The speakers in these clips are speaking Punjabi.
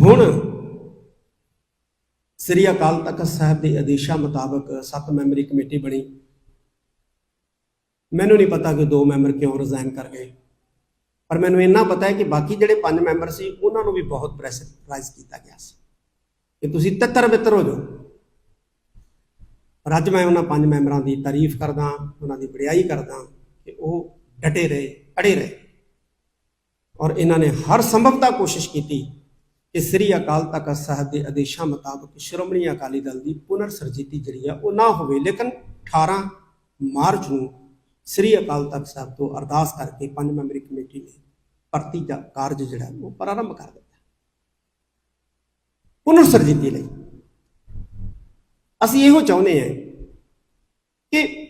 ਹੁਣ ਸ੍ਰੀ ਅਕਾਲ ਤਖਤ ਸਾਹਿਬ ਦੇ ਆਦੇਸ਼ਾਂ ਮੁਤਾਬਕ ਸੱਤ ਮੈਂਬਰੀ ਕਮੇਟੀ ਬਣੀ। ਮੈਨੂੰ ਨਹੀਂ ਪਤਾ ਕਿ ਦੋ ਮੈਂਬਰ ਕਿਉਂ ਰਿਜ਼ਾਈਨ ਕਰ ਗਏ। ਪਰ ਮੈਨੂੰ ਇੰਨਾ ਪਤਾ ਹੈ ਕਿ ਬਾਕੀ ਜਿਹੜੇ ਪੰਜ ਮੈਂਬਰ ਸੀ, ਉਹਨਾਂ ਨੂੰ ਵੀ ਬਹੁਤ ਪ੍ਰੈਸ਼ਰਾਈਜ਼ ਕੀਤਾ ਗਿਆ ਸੀ ਕਿ ਤੁਸੀਂ ਤਿੱਤਰ ਬਿੱਤਰ ਹੋ ਜਾਓ। ਪਰ ਅੱਜ ਮੈਂ ਉਹਨਾਂ ਪੰਜ ਮੈਂਬਰਾਂ ਦੀ ਤਾਰੀਫ ਕਰਦਾ, ਉਹਨਾਂ ਦੀ ਵਡਿਆਈ ਕਰਦਾ ਕਿ ਉਹ ਡਟੇ ਰਹੇ, ਅੜੇ ਰਹੇ। ਔਰ ਇਹਨਾਂ ਨੇ ਹਰ ਸੰਭਵਤਾ ਕੋਸ਼ਿਸ਼ ਕੀਤੀ ਕਿ ਸ੍ਰੀ ਅਕਾਲ ਤਖਤ ਸਾਹਿਬ ਦੇ ਆਦੇਸ਼ਾਂ ਮੁਤਾਬਕ ਸ਼੍ਰੋਮਣੀ ਅਕਾਲੀ ਦਲ ਦੀ ਪੁਨਰ ਸਰਜੀਤੀ ਜਿਹੜੀ ਆ, ਉਹ ਨਾ ਹੋਵੇ। ਲੇਕਿਨ 18 ਮਾਰਚ ਨੂੰ ਸ੍ਰੀ ਅਕਾਲ ਤਖਤ ਸਾਹਿਬ ਤੋਂ ਅਰਦਾਸ ਕਰਕੇ ਪੰਜ ਮੈਂਬਰੀ ਕਮੇਟੀ ਨੇ ਭਰਤੀ ਦਾ ਕਾਰਜ ਜਿਹੜਾ, ਉਹ ਪ੍ਰਾਰੰਭ ਕਰ ਦਿੱਤਾ। ਪੁਨਰ ਸਰਜੀਤੀ ਲਈ ਅਸੀਂ ਇਹੋ ਚਾਹੁੰਦੇ ਹਾਂ ਕਿ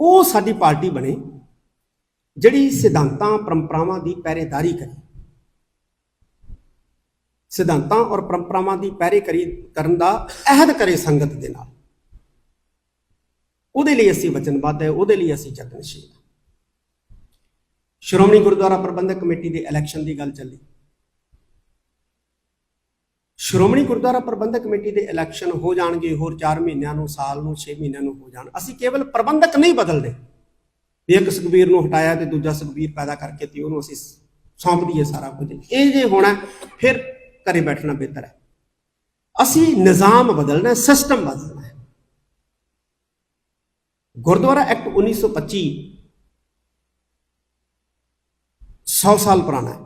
ਉਹ ਸਾਡੀ ਪਾਰਟੀ ਬਣੇ, ਜਿਹੜੀ ਸਿਧਾਂਤਾਂ, ਪਰੰਪਰਾਵਾਂ ਦੀ ਪਹਿਰੇਦਾਰੀ ਕਰੇ। ਸਿਧਾਂਤਾਂ ਔਰ ਪਰੰਪਰਾਵਾਂ ਦੀ ਪਹਿਰੇਦਾਰੀ ਕਰਨ ਦਾ ਅਹਿਦ ਕਰੇ ਸੰਗਤ ਦੇ ਨਾਲ। ਉਹਦੇ ਲਈ ਅਸੀਂ ਵਚਨਬੱਧ ਹੈ, ਉਹਦੇ ਲਈ ਅਸੀਂ ਯਤਨਸ਼ੀਲ ਹਾਂ। ਸ਼੍ਰੋਮਣੀ ਗੁਰਦੁਆਰਾ ਪ੍ਰਬੰਧਕ ਕਮੇਟੀ ਦੇ ਇਲੈਕਸ਼ਨ ਦੀ ਗੱਲ ਚੱਲੀ। ਸ਼੍ਰੋਮਣੀ ਗੁਰਦੁਆਰਾ ਪ੍ਰਬੰਧਕ ਕਮੇਟੀ ਦੇ ਇਲੈਕਸ਼ਨ ਹੋ ਜਾਣਗੇ, ਹੋਰ 4 ਮਹੀਨਿਆਂ ਨੂੰ, ਸਾਲ ਨੂੰ 6 ਮਹੀਨਿਆਂ ਨੂੰ ਹੋ ਜਾਣ। ਅਸੀਂ ਕੇਵਲ ਪ੍ਰਬੰਧਕ ਨਹੀਂ ਬਦਲਦੇ। ਵੀ ਇੱਕ ਸੁਖਬੀਰ ਨੂੰ ਹਟਾਇਆ ਤੇ ਦੂਜਾ ਸੁਖਬੀਰ ਪੈਦਾ ਕਰਕੇ ਤੇ ਉਹਨੂੰ ਅਸੀਂ ਸੌਂਪ ਦਈਏ ਸਾਰਾ ਕੁਝ। ਇਹ ਜੇ ਹੋਣਾ, ਫਿਰ ਘਰੇ ਬੈਠਣਾ ਬਿਹਤਰ ਹੈ। ਅਸੀਂ ਨਿਜ਼ਾਮ ਬਦਲਣਾ ਸਿਸਟਮ ਬਦਲਣਾ ਹੈ। ਗੁਰਦੁਆਰਾ ਐਕਟ 1925 100 ਸਾਲ ਪੁਰਾਣਾ ਹੈ।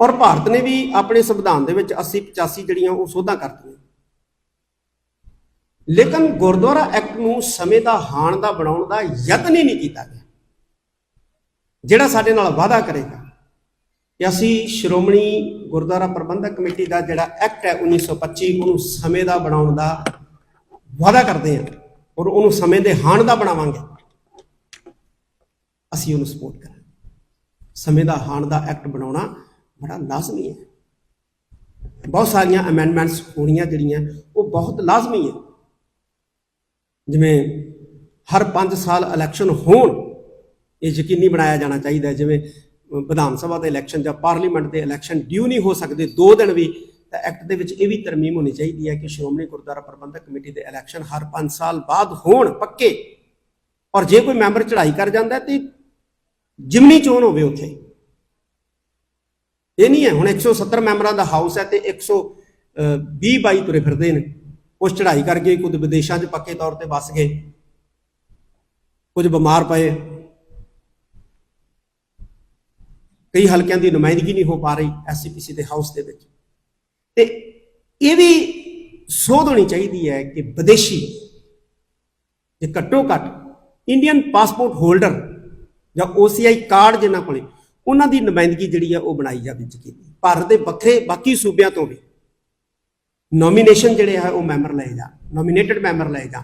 ਔਰ ਭਾਰਤ ਨੇ ਵੀ ਆਪਣੇ ਸੰਵਿਧਾਨ ਦੇ ਵਿੱਚ 80 85 ਜਿਹੜੀਆਂ ਉਹ ਸੋਧਾਂ ਕਰਤੀਆਂ। ਲੇਕਿਨ ਗੁਰਦੁਆਰਾ ਐਕਟ ਨੂੰ ਸਮੇਂ ਦਾ, ਹਾਣ ਦਾ, ਬਣਾਉਣ ਦਾ ਯਤਨ ਹੀ ਨਹੀਂ ਕੀਤਾ ਗਿਆ। ਜਿਹੜਾ ਸਾਡੇ ਨਾਲ ਵਾਅਦਾ ਕਰੇਗਾ ਕਿ ਅਸੀਂ ਸ਼੍ਰੋਮਣੀ ਗੁਰਦੁਆਰਾ ਪ੍ਰਬੰਧਕ ਕਮੇਟੀ ਦਾ ਜਿਹੜਾ ਐਕਟ ਹੈ 1925 ਉਹਨੂੰ ਸਮੇਂ ਦਾ ਬਣਾਉਣ ਦਾ ਵਾਅਦਾ ਕਰਦੇ ਹਾਂ ਔਰ ਉਹਨੂੰ ਸਮੇਂ ਦੇ ਹਾਣ ਦਾ ਬਣਾਵਾਂਗੇ। ਅਸੀਂ ਉਹਨੂੰ ਸਪੋਰਟ ਕਰਾਂਗੇ। ਸਮੇਂ ਦਾ ਹਾਣ ਦਾ ਐਕਟ ਬਣਾਉਣਾ ਬੜਾ ਲਾਜ਼ਮੀ ਹੈ। ਬਹੁਤ ਸਾਰੀਆਂ ਅਮੈਂਡਮੈਂਟਸ ਹੋਣੀਆਂ ਜਿਹੜੀਆਂ, ਉਹ ਬਹੁਤ ਲਾਜ਼ਮੀ ਹੈ। ਜਿਵੇਂ ਹਰ 5 ਸਾਲ ਇਲੈਕਸ਼ਨ ਹੋਣ, ਇਹ ਯਕੀਨੀ ਬਣਾਇਆ ਜਾਣਾ ਚਾਹੀਦਾ ਜਿਵੇਂ ਵਿਧਾਨ ਸਭਾ ਦੇ ਇਲੈਕਸ਼ਨ ਜਾਂ ਪਾਰਲੀਮੈਂਟ ਦੇ ਇਲੈਕਸ਼ਨ ਡਿਊ ਨਹੀਂ ਹੋ ਸਕਦੇ 2 ਦਿਨ ਵੀ, ਤਾਂ ਐਕਟ ਦੇ ਵਿੱਚ ਇਹ ਵੀ ਤਰਮੀਮ ਹੋਣੀ ਚਾਹੀਦੀ ਹੈ ਕਿ ਸ਼੍ਰੋਮਣੀ ਗੁਰਦੁਆਰਾ ਪ੍ਰਬੰਧਕ ਕਮੇਟੀ ਦੇ ਇਲੈਕਸ਼ਨ ਹਰ 5 ਸਾਲ ਬਾਅਦ ਹੋਣ ਪੱਕੇ। ਔਰ ਜੇ ਕੋਈ ਮੈਂਬਰ ਚੜ੍ਹਾਈ ਕਰ ਜਾਂਦਾ ਹੈ, ਤੇ ਜਿਮਨੀ ਚੋਣ ਹੋਵੇ ਉੱਥੇ। ਇਹ ਨਹੀਂ ਹੈ, ਹੁਣ 170 ਮੈਂਬਰਾਂ ਦਾ ਹਾਊਸ ਹੈ ਤੇ 120 ਬਾਈ ਤੁਰੇ ਫਿਰਦੇ ਨੇ। ਕੁਝ ਚੜ੍ਹਾਈ ਕਰ ਗਏ, ਕੁਝ ਵਿਦੇਸ਼ਾਂ 'ਚ ਪੱਕੇ ਤੌਰ ਤੇ ਵਸ ਗਏ। ਕੁਝ ਬਿਮਾਰ ਪਏ। ਕਈ ਹਲਕਿਆਂ ਦੀ ਨੁਮਾਇੰਦਗੀ ਨਹੀਂ ਹੋ ਪਾ ਰਹੀ ਐਸਸੀਪੀਸੀ ਦੇ ਹਾਊਸ ਦੇ ਵਿੱਚ। ਤੇ ਇਹ ਵੀ ਸੋਧ ਹੋਣੀ ਚਾਹੀਦੀ ਹੈ ਕਿ ਵਿਦੇਸ਼ੀ ਜੇ ਘੱਟੋ ਘੱਟ ਇੰਡੀਅਨ ਪਾਸਪੋਰਟ ਹੋਲਡਰ ਜਾਂ OCI ਕਾਰਡ ਜਿਨ੍ਹਾਂ ਕੋਲੇ, ਉਹਨਾਂ ਦੀ ਨੁਮਾਇੰਦਗੀ ਜਿਹੜੀ ਆ ਉਹ ਬਣਾਈ ਜਾਵੇ ਯਕੀਨੀ। ਭਾਰਤ ਦੇ ਵੱਖਰੇ, ਬਾਕੀ ਸੂਬਿਆਂ ਤੋਂ ਵੀ ਨੋਮੀਨੇਸ਼ਨ ਜਿਹੜੇ ਆ ਉਹ ਮੈਂਬਰ ਲਏ ਜਾ ਨੋਮੀਨੇਟਡ ਮੈਂਬਰ ਲਏ ਜਾ